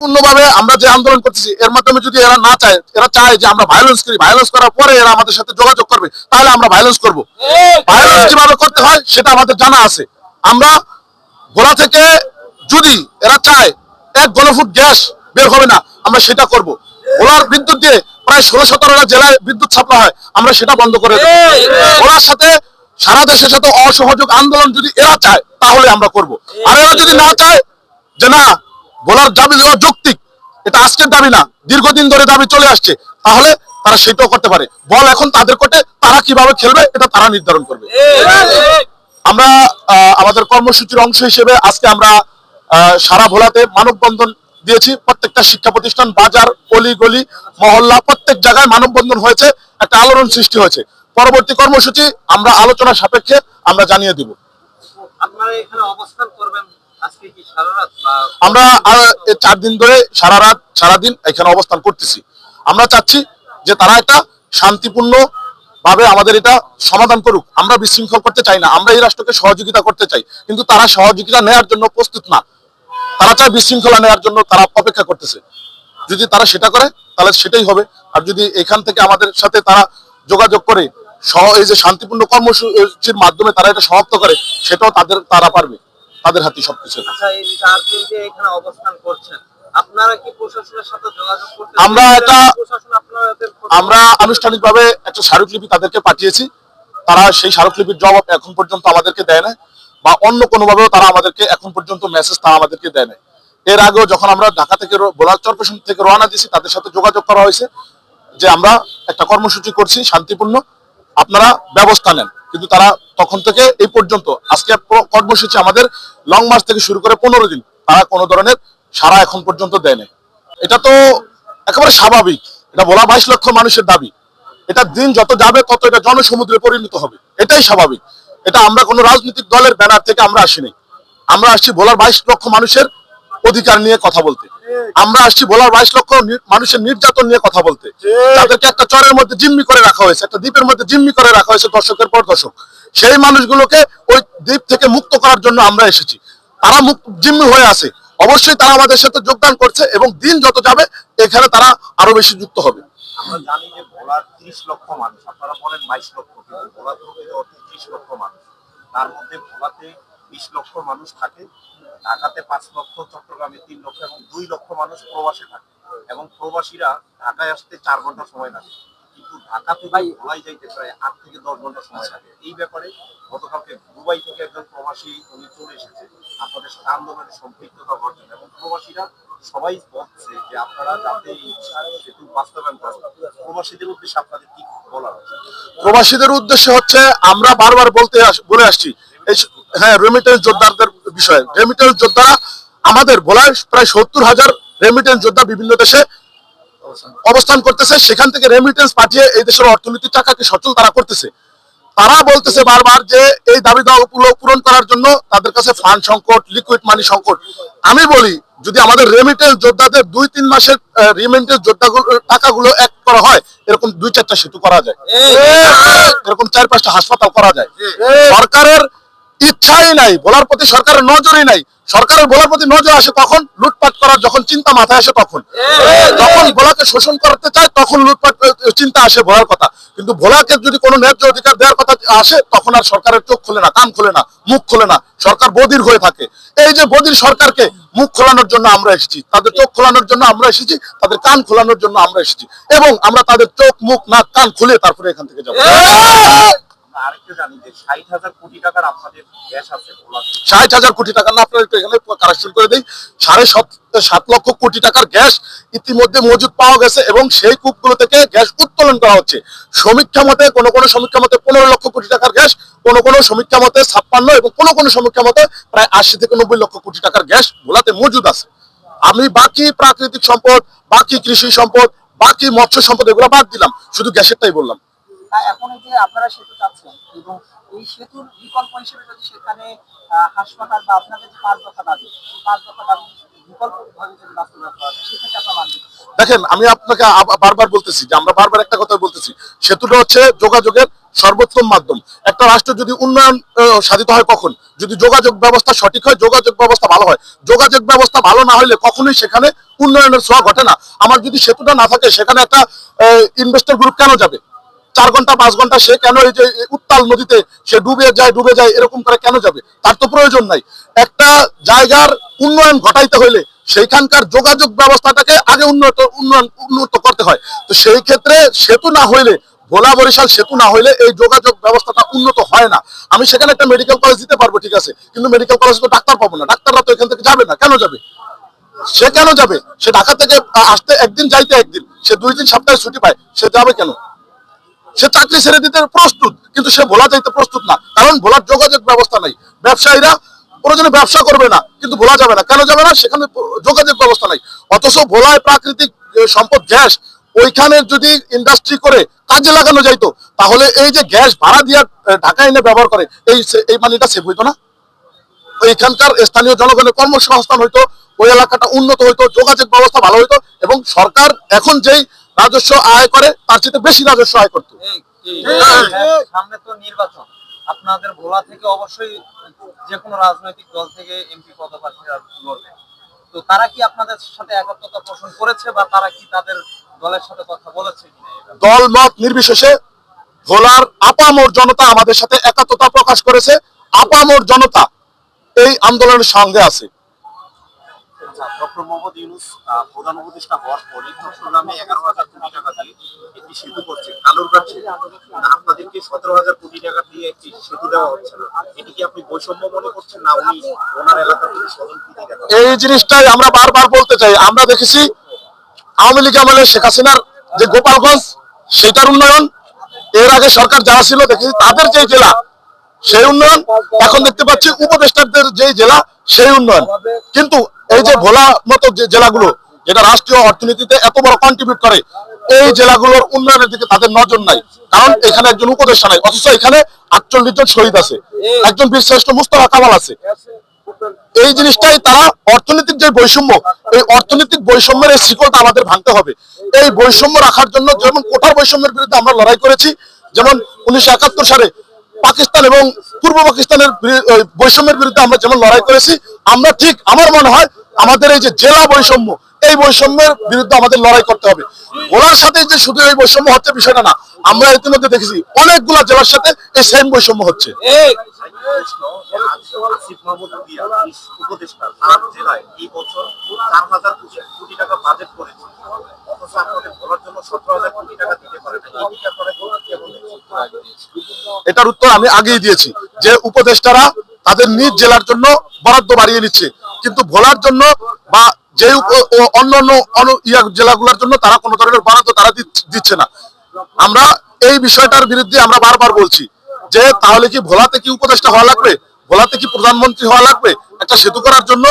পূর্ণভাবে আমরা যে আন্দোলন করতেছি এর মাধ্যমে যদি এরা না চায় এরা চায় যে আমরা ভায়োলেন্স করি ভায়োলেন্স করার পরে এরা আমাদের সাথে যোগাযোগ করবে তাহলে আমরা ভায়োলেন্স করব। ভায়োলেন্স কীভাবে করতে হয় সেটা আমাদের জানা আছে। আমরা গোড়া থেকে যদি এরা চায় এক ঘনফুট গ্যাস বের হবে না আমরা সেটা করব। ওলার বিদ্যুৎ দিয়ে প্রায় ষোলো সতেরোটা জেলায় বিদ্যুৎ সাপ্লাই হয় আমরা সেটা বন্ধ করে দেবো। ওনার সাথে সারা দেশের সাথে অসহযোগ আন্দোলন যদি এরা চায় তাহলে আমরা করব। আর এরা যদি না চায় যে না বলার দাবি দেওয়া যৌক্তিক, এটা আজকের দাবি না, দীর্ঘদিন ধরে দাবি চলে আসছে, তাহলে তারা সেটাও করতে পারে। বল এখন তাদের কোটে, তারা কীভাবে খেলবে, এটা তারা নির্ধারণ করবে। আমরা আমাদের কর্মসূচির অংশ হিসেবে আজকে আমরা সারা ভোলাতে মানববন্ধন দিয়েছি। প্রত্যেকটা শিক্ষা প্রতিষ্ঠান, বাজার অলি গলি মহল্লা, প্রত্যেক জায়গায় মানববন্ধন হয়েছে, একটা আলোড়ন সৃষ্টি হয়েছে। পরবর্তী কর্মসূচি আমরা আলোচনা সাপেক্ষে আমরা জানিয়ে দিব। আপনারা এখানে অবস্থান করবেন সারা আমরা চার দিন ধরে সারা রাত সারাদিন এখানে অবস্থান করতেছি। আমরা চাচ্ছি যে তারা একটা শান্তিপূর্ণ ভাবে আমাদের এটা সমাধান করুক। আমরা বিশৃঙ্খল করতে চাই না। আমরা এই রাষ্ট্রকে সহযোগিতা করতে চাই। কিন্তু তারা সহযোগিতা নেওয়ার জন্য প্রস্তুত না। তারা চায় বিশৃঙ্খলা নেওয়ার জন্য তারা অপেক্ষা করতেছে। যদি তারা সেটা করে, তাহলে সেটাই হবে। আর যদি এখান থেকে আমাদের সাথে তারা যোগাযোগ করে এই যে শান্তিপূর্ণ কর্মসূচির মাধ্যমে তারা এটা সমাপ্ত করে, সেটাও তাদের তারা পারবে। তাদের হাতে সবকিছু আচ্ছা আমরা এটা- আমরা আনুষ্ঠানিকভাবে একটা স্মারকলিপি তাদেরকে পাঠিয়েছি। তারা সেই স্মারকলিপির জবাব এখন পর্যন্ত আমাদেরকে দেয় না বা অন্য কোনো কোনোভাবেও তারা আমাদেরকে এখন পর্যন্ত মেসেজ তারা আমাদেরকে দেয় না এর আগেও যখন আমরা ঢাকা থেকে র- ভোলার চরপেশন থেকে রওনা দিয়েছি তাদের সাথে যোগাযোগ করা হয়েছে যে আমরা একটা কর্মসূচি করছি শান্তিপূর্ণ। আপনারা ব্যবস্থা নেন। কিন্তু তারা তখন থেকে এই পর্যন্ত, আজকে কর্মসূচি আমাদের লং মার্চ থেকে শুরু করে পনেরো দিন। তারা কোনো ধরনের সারা এখন পর্যন্ত দেয় নাই। এটা তো একেবারে স্বাভাবিক। এটা বলা বাইশ লক্ষ মানুষের দাবি। এটা দিন যত যাবে, তত এটা জনসমুদ্রে পরিণত হবে। এটাই স্বাভাবিক। এটা আমরা কোনো রাজনৈতিক দলের ব্যানার থেকে আমরা আসিনি। আমরা আসছি ভোলার বাইশ লক্ষ মানুষের অধিকার নিয়ে কথা বলতে। আমরা আসছি ভোলার বাইশ লক্ষ মানুষের নির্যাতন নিয়ে কথা বলতে। তাদেরকে একটা চরের মধ্যে জিম্মি করে রাখা হয়েছে একটা দ্বীপের মধ্যে জিম্মি করে রাখা হয়েছে দর্শকের পর দর্শক। সেই মানুষগুলোকে ওই দ্বীপ থেকে মুক্ত করার জন্য আমরা এসেছি। তারা মুক্ত জিম্মি হয়ে আছে। অবশ্যই তারা আমাদের সাথে যোগদান করছে এবং দিন যত যাবে এখানে তারা আরও বেশি যুক্ত হবে। আমরা জানি যে ভোলার ত্রিশ লক্ষ মানুষ আপনারা বলেন বাইশ লক্ষ কিন্তু ভোলার প্রকৃত অর্থে ত্রিশ লক্ষ মানুষ। তার মধ্যে ভোলাতে বিশ লক্ষ মানুষ থাকে ঢাকাতে পাঁচ লক্ষ চট্টগ্রামে তিন লক্ষ এবং দুই লক্ষ মানুষ প্রবাসে থাকে এবং প্রবাসীরা ঢাকায় আসতে চার ঘণ্টা সময় লাগে। কিন্তু ঢাকা থেকে ভোলাই যাইতে প্রায় আট থেকে দশ ঘণ্টা সময় লাগে। এই ব্যাপারে গতকালকে দুবাই থেকে একজন প্রবাসী উনি চলে এসেছে। আপনাদের সাথে আন্দোলনে সম্পৃক্ততা হওয়ার এবং প্রবাসীরা সবাই বলছে যে আপনারা যাতে সেতু বাস্তবায়ন করেন। প্রবাসীদের উদ্দেশ্যে আপনাদের কি বলার আছে? প্রবাসীদের উদ্দেশ্য হচ্ছে আমরা বারবার বলতে আস- বলে আসছি এই হ্যাঁ রেমিটেন্স যোদ্ধাদের বিষয়ে। রেমিটেন্স যোদ্ধারা আমাদের ভোলায় প্রায় সত্তর হাজার রেমিটেন্স যোদ্ধা বিভিন্ন দেশে অবস্থান করতেছে। সেখান থেকে রেমিটেন্স পাঠিয়ে এই দেশের অর্থনীতির টাকাকে সচল তারা করতেছে। তারা বলতেছে বারবার যে এই দাবি দাওয়া পূরণ করার জন্য তাদের কাছে ফান্ড সংকট লিকুইড মানি সংকট। আমি বলি যদি আমাদের রেমিটেন্স যোদ্ধাদের দুই তিন মাসের রেমিটেন্স যোদ্ধাগুলো টাকাগুলো এক করা হয় এরকম দুই চারটা সেতু করা যায়। এরকম চার পাঁচটা হাসপাতাল করা যায়। সরকারের ইচ্ছাই নাই, বলার প্রতি সরকারের নজরই নাই। সরকারের বলার প্রতি নজর আসে কখন? লুটপাট করার যখন চিন্তা মাথায় আসে তখন। যখন ভোলাকে শোষণ করতে চায়, তখন লুটপাট চিন্তা আসে ভোলার কথা। কিন্তু ভোলাকে যদি কোনো ন্যায্য অধিকার দেওয়ার কথা আসে, তখন আর সরকারের চোখ খোলে না, কান খোলে না, মুখ খোলে না। সরকার বদির হয়ে থাকে। এই যে বদির সরকারকে মুখ খোলানোর জন্য আমরা এসেছি, তাদের চোখ খোলানোর জন্য আমরা এসেছি, তাদের কান খোলানোর জন্য আমরা এসেছি, এবং আমরা তাদের চোখ, মুখ, নাক, কান খুলে তারপরে এখান থেকে যাব। আরেকটা জানি যে ষাট হাজার কোটি টাকার আপনাদের গ্যাস এখানে কারেকশন করে দিই। সাড়ে সাত লক্ষ কোটি টাকার গ্যাস ইতিমধ্যে মজুদ পাওয়া গেছে এবং সেই কূপগুলো থেকে গ্যাস উত্তোলন করা হচ্ছে। সমীক্ষা মতে, কোন কোন সমীক্ষা মতে পনেরো লক্ষ কোটি টাকার গ্যাস কোন কোন সমীক্ষা মতে ছাপ্পান্ন এবং কোন কোন সমীক্ষা মতে প্রায় আশি থেকে নব্বই লক্ষ কোটি টাকার গ্যাস ভোলাতে মজুদ আছে। আমি বাকি প্রাকৃতিক সম্পদ, বাকি কৃষি সম্পদ, বাকি মৎস্য সম্পদ এগুলো বাদ দিলাম। শুধু গ্যাসেরটাই বললাম। আর এখন যে আপনারা সেতু চাচ্ছেন এবং এই সেতুর বিকল্প হিসেবে যদি সেখানে হাসপাতাল বা আপনাদের যে পাঁচ দফা দাবি, সেই পাঁচ দফা দাবি দেখেন, আমি আপনাকে বারবার বলতেছি যে আমরা বারবার একটা কথা বলতেছি, সেতুটা হচ্ছে যোগাযোগের সর্বোত্তম মাধ্যম। একটা রাষ্ট্র যদি উন্নয়ন সাধিত হয় কখন? যদি যোগাযোগ ব্যবস্থা সঠিক হয়, যোগাযোগ ব্যবস্থা ভালো হয়। যোগাযোগ ব্যবস্থা ভালো না হলে কখনোই সেখানে উন্নয়নের ছোঁয়া ঘটে না। আমার যদি সেতুটা না থাকে, সেখানে একটা ইনভেস্টর গ্রুপ কেন যাবে? চার ঘণ্টা, পাঁচ ঘণ্টা সে কেন এই যে উত্তাল নদীতে সে ডুবে যায় ডুবে যায়, এরকম করে কেন যাবে? তার তো প্রয়োজন নাই। একটা জায়গার উন্নয়ন ঘটাইতে হইলে সেইখানকার যোগাযোগ ব্যবস্থাটাকে আগে উন্নত, উন্নয়ন, উন্নত করতে হয়। তো সেই ক্ষেত্রে সেতু না হইলে, ভোলা বরিশাল সেতু না হইলে এই যোগাযোগ ব্যবস্থাটা উন্নত হয় না। আমি সেখানে একটা মেডিকেল কলেজ দিতে পারব, ঠিক আছে। কিন্তু মেডিকেল কলেজ তো ডাক্তার পাবো না। ডাক্তাররা তো এখান থেকে যাবে না। কেন যাবে? সে কেন যাবে? সে ঢাকা থেকে আসতে একদিন, যাইতে একদিন। সে দুই দিন, সপ্তাহে ছুটি পায়। সে যাবে কেন? সে চাকরি ছেড়ে দিতে প্রস্তুত, কিন্তু সে ভোলা যাইতে প্রস্তুত না। কারণ ভোলার যোগাযোগ ব্যবস্থা নাই। ব্যবসায়ীরা প্রয়োজনে ব্যবসা করবে না, কিন্তু ভোলা যাবে না। কেন যাবে না? সেখানে যোগাযোগ ব্যবস্থা নাই। অথচ ভোলায় প্রাকৃতিক সম্পদ গ্যাস, ওইখানে যদি ইন্ডাস্ট্রি করে কাজে লাগানো যাইতো, তাহলে এই যে গ্যাস ভাড়া দিয়ে ঢাকা এনে ব্যবহার করে, এই এই মানিটা সেভ হইতো না? ওইখানকার স্থানীয় জনগণের কর্মসংস্থান হইতো ওই এলাকাটা উন্নত হইতো যোগাযোগ ব্যবস্থা ভালো হইতো এবং সরকার এখন যেই রাজস্ব আয় করে তার চেয়ে বেশি রাজস্ব আয় করতো। সামনে তো নির্বাচন। আপনাদের ভোলা থেকে অবশ্যই যে কোনো রাজনৈতিক দল থেকে এমপি পদপ্রার্থীরা লড়বে। তো তারা কি আপনাদের সাথে একত্রতা পোষণ করেছে বা তারা কি তাদের দলের সাথে কথা বলেছে দল মত নির্বিশেষে ভোলার আপামর জনতা আমাদের সাথে একাত্মতা প্রকাশ করেছে। আপামর জনতা এই আন্দোলনের সঙ্গে আছে। ডক্টর মোহাম্মদ ইউনুস প্রধান উপদেষ্টা হওয়ার পরে চট্টগ্রামে এগারো হাজার কোটি টাকা দিয়ে একটি সেতু করছে কালুরঘাট সেতু। আপনাদেরকে সতেরো হাজার কোটি টাকা দিয়ে একটি সেতু দেওয়া হচ্ছে না। এটি কি আপনি বৈষম্য মনে করছেন না উনি ওনার এলাকা থেকে সদন প্রীতি দেখা এই জিনিসটাই আমরা বারবার বলতে চাই। আমরা দেখেছি আওয়ামী লীগ আমলে শেখ হাসিনার যে গোপালগঞ্জ সেটার উন্নয়ন এর আগে সরকার যারা ছিল দেখেছি তাদের যে জেলা সেই উন্নয়ন এখন দেখতে পাচ্ছি উপদেষ্টাদের যে জেলা, সেই উন্নয়ন। কিন্তু এই যে ভোলা মতো যে জেলাগুলো, যেটা রাষ্ট্রীয় অর্থনীতিতে এত বড় কন্ট্রিবিউট করে, এই জেলাগুলোর উন্নয়নের দিকে তাদের নজর নাই। কারণ এখানে একজন উপদেষ্টা নাই, অথচ এখানে আটচল্লিশ জন শহীদ আছে, একজন বীরশ্রেষ্ঠ মুস্তফা কামাল আছে। এই জিনিসটাই তারা অর্থনৈতিক যে বৈষম্য, এই অর্থনৈতিক বৈষম্যের এই শিকলটা আমাদের ভাঙতে হবে। এই বৈষম্য রাখার জন্য যেমন কোটার বৈষম্যের বিরুদ্ধে আমরা লড়াই করেছি, যেমন উনিশশো একাত্তর সালে পাকিস্তান এবং পূর্ব পাকিস্তানের বৈষম্যের বিরুদ্ধে আমরা যেমন লড়াই করেছি আমরা ঠিক আমার মনে হয় আমাদের এই যে জেলা বৈষম্য এই বৈষম্যের বিরুদ্ধে আমাদের লড়াই করতে হবে। ওনার সাথে যে শুধু এই বৈষম্য হচ্ছে বিষয়টা না আমরা ইতিমধ্যে দেখেছি অনেকগুলা জেলার সাথে এই সেম বৈষম্য হচ্ছে। টাকা বাজেট করেছে অথচ আপনাদের বলার জন্য সতেরো হাজার কোটি টাকা দিতে পারে না এই দিকে আপনারা কেমন দেখছেন? এটার উত্তর আমি আগেই দিয়েছি, যে উপদেষ্টারা তাদের নিজ জেলার জন্য বরাদ্দ বাড়িয়ে নিচ্ছে। কিন্তু ভোলার জন্য বা যে অন্যান্য অন্য- ইয়া জেলাগুলোর জন্য তারা কোনো ধরনের বরাদ্দ তারা দিচ্ছে না। আমরা এই বিষয়টার বিরুদ্ধে আমরা বারবার বলছি যে তাহলে কি ভোলাতে কি উপদেষ্টা হওয়া লাগবে? ভোলাতে কি প্রধানমন্ত্রী হওয়া লাগবে? একটা সেতু করার জন্য